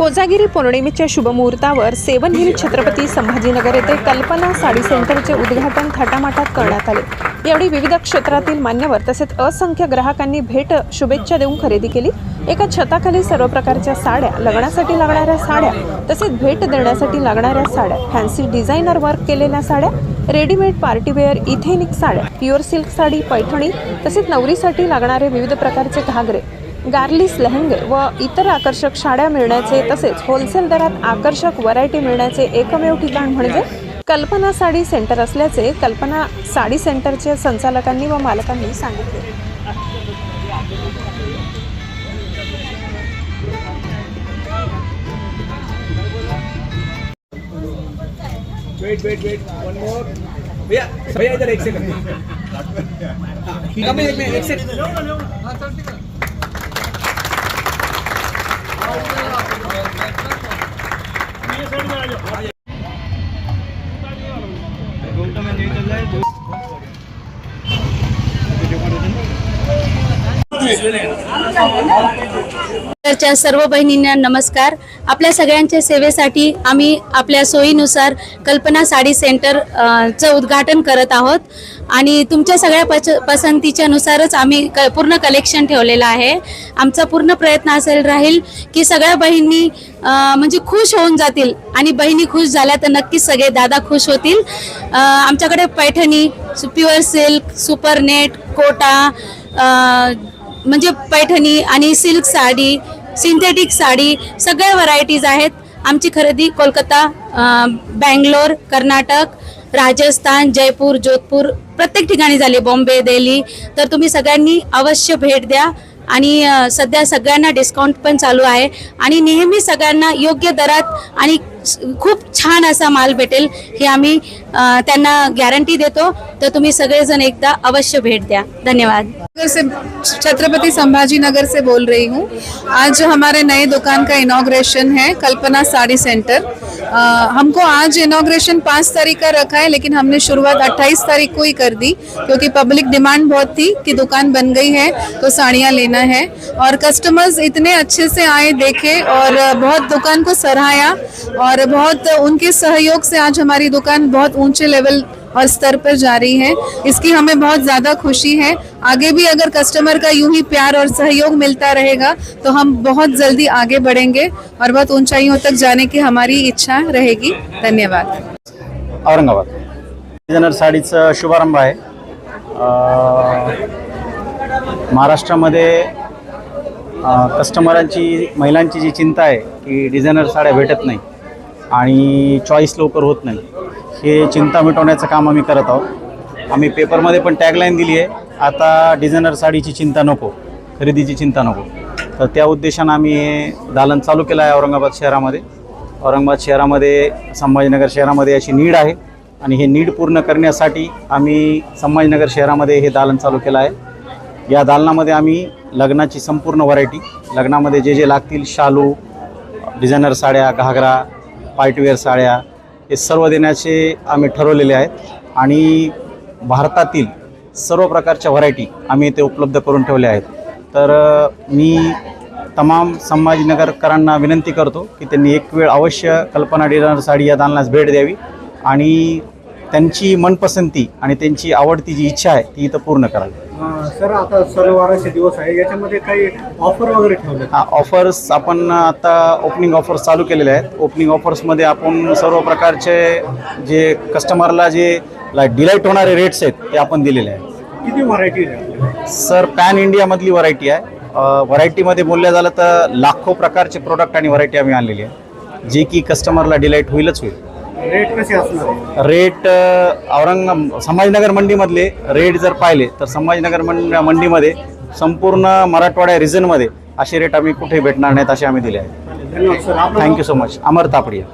कोजागिरी पौर्णिमेच्या शुभमुहूर्तावर seven hill Chhatrapati Sambhajinagar येथे कल्पना साडी सेंटरचे उद्घाटन थाटामाटात करण्यात आले. यावेळी विविध क्षेत्रातील मान्यवर तसेच असंख्य ग्राहकांनी भेट शुभेच्छा देऊन खरेदी केली. एका छताखाली सर्व प्रकारच्या साड्या लग्नासाठी लागणाऱ्या साड्या तसेच भेट देण्यासाठी लागणाऱ्या साड्या फॅन्सी डिझायनर वर्क केलेल्या साड्या रेडीमेड पार्टीवेअर इथेनिक साड्या प्युअर सिल्क साडी पैठणी तसेच नवरीसाठी लागणारे विविध प्रकारचे घागरे गार्लिस लेहंगे व इतर आकर्षक साड्या मिळण्याचे तसेच होलसेल दरात आकर्षक व्हरायटी मिळण्याचे एकमेव ठिकाण म्हणजे कल्पना साडी सेंटर असल्याचे कल्पना साडी सेंटरच्या संचालकांनी व मालकांनी सांगितले. Wait wait wait one more भैया भैया इधर एक सेकंड एक सेकंड एक सेकंड च्या सर्व बहिणींना नमस्कार. आपल्या सगळ्यांच्या सेवेसाठी आम्ही आपल्या सोयीनुसार कल्पना साडी सेंटर चं उद्घाटन करत आहोत. आणि तुमच्या सगळ्या पच पसंतीच्या नुसारच आम्ही क पूर्ण कलेक्शन ठेवलेलं आहे. आमचा पूर्ण प्रयत्न असेल राहील की सगळ्या बहिणी म्हणजे खुश होऊन जातील. आणि बहिणी खुश झाल्या तर नक्कीच सगळे दादा खुश होतील. आमच्याकडे Paithani pure silk super net Kota म्हणजे पैठणी आणि सिल्क साडी सिंथेटिक साडी सगळ्या व्हरायटीज आहेत. आमची खरेदी कोलकाता बँगलोर कर्नाटक राजस्थान जयपूर जोधपूर प्रत्येक ठिकाणी झाली बॉम्बे दिल्ली. तर तुम्ही सगळ्यांनी अवश्य भेट द्या. आणि सध्या सगळ्यांना डिस्काउंट पण चालू आहे. आणि नेहमी सगळ्यांना योग्य दरात आणि खूप छान असा माल भेटेल हे आम्ही त्यांना गॅरंटी देतो. तर तुम्ही सगळेजण एकदा अवश्य भेट द्या. धन्यवाद. से छत्रपति संभाजी नगर से बोल रही हूँ। आज हमारे नए दुकान का इनाग्रेशन है कल्पना साड़ी सेंटर अ, हमको आज इनाग्रेशन पाँच तारीख का रखा है लेकिन हमने शुरुआत अट्ठाईस तारीख को ही कर दी क्योंकि पब्लिक डिमांड बहुत थी कि दुकान बन गई है तो साड़ियाँ लेना है। और कस्टमर्स इतने अच्छे से आए देखे और बहुत दुकान को सराहाया और बहुत उनके सहयोग से आज हमारी दुकान बहुत ऊँचे लेवल और स्तर पर जा रही है। इसकी हमें बहुत ज़्यादा खुशी है। आगे भी अगर कस्टमर का यूँ ही प्यार और सहयोग मिलता रहेगा तो हम बहुत जल्दी आगे बढ़ेंगे और बहुत ऊंचाइयों तक जाने की हमारी इच्छा रहेगी। धन्यवाद। औरंगाबाद। डिझायनर साडीचा शुभारंभ आहे। अं, महाराष्ट्रामध्ये अं, कस्टमरांची महिलांची जी चिंता आहे की डिझायनर साड्या भेटत नाही. आणि चॉईस लवकर होत नाही. हे चिंता मिटवण्याचं काम आम्ही करत आहोत. आम्ही पेपरमध्ये पण टॅगलाईन दिली आहे आता डिझायनर साडीची चिंता नको खरेदीची चिंता नको. तर त्या उद्देशानं आम्ही हे दालन चालू केलं आहे औरंगाबाद शहरामध्ये. औरंगाबाद शहरामध्ये संभाजीनगर शहरामध्ये अशी नीड आहे आणि हे नीड पूर्ण करण्यासाठी आम्ही संभाजीनगर शहरामध्ये हे दालन चालू केलं आहे. या दालनामध्ये आम्ही लग्नाची संपूर्ण व्हरायटी लग्नामध्ये जे जे लागतील शालू डिझायनर साड्या घागरा पार्टीवेअर साड्या हे सर्व देण्याचे आम्ही ठरवलेले आहेत. आणि भारतातील सर्व प्रकारच्या व्हरायटी आम्ही इथे उपलब्ध करून ठेवल्या आहेत. तर मी तमाम संभाजीनगरकरांना विनंती करतो की त्यांनी एक वेळ अवश्य कल्पना डिझायनर साडी या दालनास भेट द्यावी. आणि त्यांची मनपसंती आणि त्यांची आवडती जी इच्छा आहे ती इथं पूर्ण करावी. सर आता सणवाराचे दिवस आहे. याच्यामध्ये काही ऑफर वगैरे ठेवले हा ऑफर्स आपण आता ओपनिंग ऑफर्स चालू केलेले आहेत. ओपनिंग ऑफर्समध्ये आपण सर्व प्रकारचे जे कस्टमरला जे डिलाईट होणारे रेट्स आहेत ते आपण दिलेले आहेत. किती व्हरायटी? सर पॅन इंडियामधली व्हरायटी आहे. व्हरायटीमध्ये बोलल्या झालं तर लाखो प्रकारचे प्रोडक्ट आणि व्हरायटी आम्ही आणलेली आहे. जे की कस्टमरला डिलाईट होईलच होईल. रेट कसे असणार रेट औरंग संभाजीनगर मंडीमधले रेट जर पाहिले तर संभाजीनगर मंड मंडीमध्ये संपूर्ण मराठवाड्या रिजनमध्ये असे रेट आम्ही कुठे भेटणार नाहीत असे आम्ही दिले आहेत. Thank you so much Amar Tapadia.